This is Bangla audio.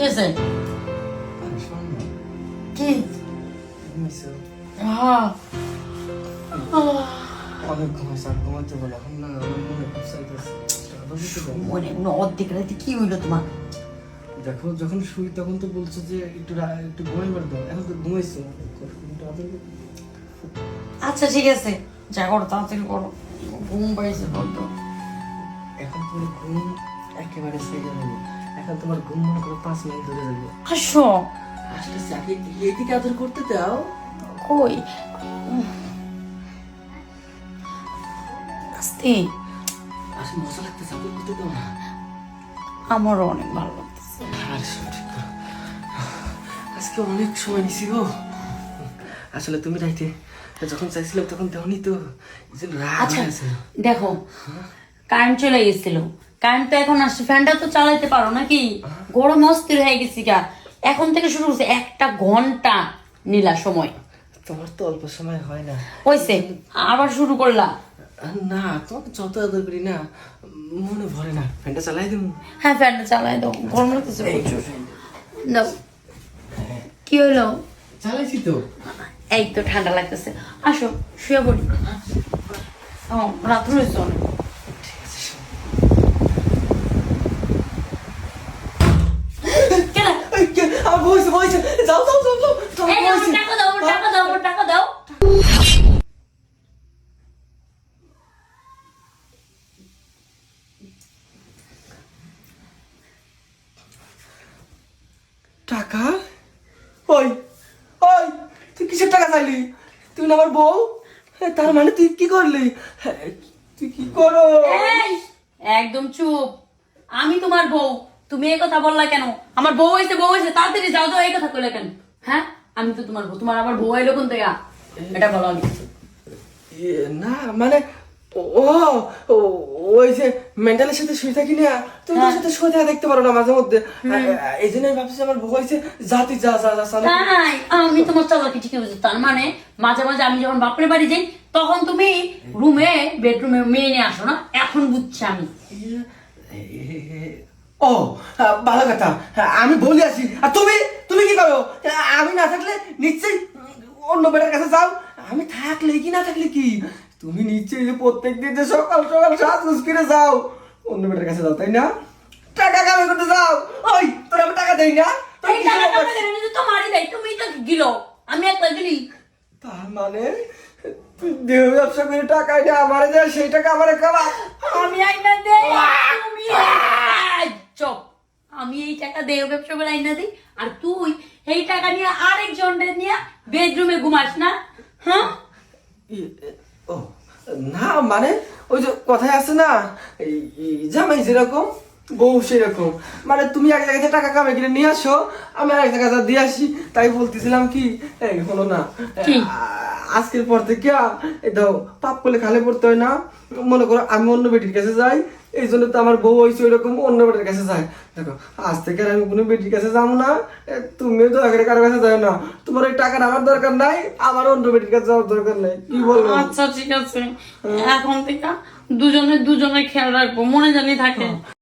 হয়েছে কি হ্যাঁ অনেক ঘুমাইছো আর ঘুমাইতে বলে এখন না মনে খুব চাইতেছে আবার কিছু বলো। অর্ধেক রাতে কি হইল তোমার দেখো যখন শুই তখন তো বলছো যে একটু একটু ঘুমাইবার দাও এখন তো ঘুমাইছো। আচ্ছা ঠিক আছে যা করো তাড়াতাড়ি করো ঘুম পাইছে বড্ড এখন তোমার ঘুম একেবারে সেরে যাবে এখন তোমার ঘুম মনে করো পাঁচ মিনিট ধরে যাবে আসো আসলে চাকরি এদিকে আদর করতে দাও। কই? আস্তে। আসলে মজা লাগতেছে আদর করতে দাও না। আমারও অনেক ভালো লাগতেছে। আর ঠিক আজকে অনেক সময় নিছি গো। আসলে তুমি রাইতে যখন চাইছিলাম তখন দেওনি তো। আচ্ছা দেখো কারেন্ট চলে গেছিল। কারেন্ট তো এখন আসছে ফ্যানটা তো চালাইতে পারো নাকি? গরম অস্থির হয়ে গেছি গা। এখন থেকে শুরু করছে একটা ঘণ্টা নিলা সময়। তোমার তো অল্প সময় হয় না। হয়েছে আবার শুরু করলা? না তোমাকে যত আদর করি না মনে ভরে না। ফ্যানটা চালাই দেবো হ্যাঁ ফ্যানটা চালাই দাও গরম লাগতেছে প্রচুর। দাও। কি হলো চালাইছি তো। এই তো ঠান্ডা লাগতেছে। আসো শুয়ে পড়ি। ও রাত হয়েছে অনেক। কেন এই কে- আমার বইছে বইছে যাও যাও যাও যাও তোমার এই নাও, বইছে। টাকা দাও আমার টাকা দাও আমার টাকা দাও টাকা? ওই ওই তুই কিসের টাকা চাইলি? তুই না আমার বউ? তার মানে তুই কি করলি? তুই কি করো? একদম চুপ। আমি তোমার বউ। তুমি এই কথা বললা কেন? আমার বউ হয়েছে বউ হয়েছে তাড়াতাড়ি যাও তো এই কথা কইলে কেন? হ্যাঁ? আমি তো তোমার বউ তোমার আবার বউ আইলো কোন থেকে? এটা বলো না মানে ও ওই যে মেন্টালের সাথে শুয়ে থাকি না তুমি তার সাথে শুয়ে থাকা দেখতে পারো না মাঝে মধ্যে। এই জন্য ভাবছি আমার বউ হয়েছে জাতি যা যা যা। তাই আমি তোমার চালাকি ঠিক বুঝি তার মানে মাঝে মাঝে আমি যখন বাপের বাড়ি যাই তখন তুমি রুমে বেডরুমে মেয়ে নিয়ে আসো না এখন বুঝছি আমি। ও ভালো কথা। হ্যাঁ, আমি বলি আছি আর তুমি তুমি কি করো? আমি না থাকলে নিশ্চয়ই অন্য বেটার কাছে যাও। আমি থাকলে কি না থাকলে কি? তুমি নিশ্চয়ই যে প্রত্যেক দিন যে সকাল সকাল সাজ করে যাও অন্য বেটার কাছে যাও তাই না? টাকা কামাই করতে যাও। ওই তোর আমি টাকা দেই না। তোমারই দেয় তুমি তো গিলো। আমি একলা গিলি। তার মানে তুই দেহ ব্যবসা করে টাকা এটা আমারে দেয় সেই টাকা আমারে আমি আইনা দেই তুমি চুপ। আমি এই টাকা দেহ ব্যবসা করে আইনা দিই আর তুই এই টাকা নিয়ে আরেকজন নিয়ে বেডরুমে ঘুমাস না হ্যাঁ? ও না মানে ওই যে কথায় আছে না জামাই যেরকম বউ সেরকম। মানে তুমি এক জায়গা থেকে টাকা কামাই কিনে নিয়ে আসো আমি আর এক জায়গা দিয়ে আসি তাই বলতেছিলাম কি? হলো না। আজকের পর থেকে দাও পাপ করলে খালে পড়তে হয় না। মনে করো আমি অন্য বেটির কাছে যাই এই জন্য তো আমার বউ হয়েছে ওইরকম অন্য বেটির কাছে যায়। দেখো আজ থেকে আর আমি কোনো বেটির কাছে যাব না তুমিও দয়া করে কারও কাছে যাও না। তোমার ওই টাকার আমার দরকার নাই আমার অন্য বেটির কাছে যাওয়ার দরকার নাই। কি বলব? আচ্ছা ঠিক আছে। এখন থেকে দুজনে দুজনে খেয়াল রাখব মনে জানি থাকে।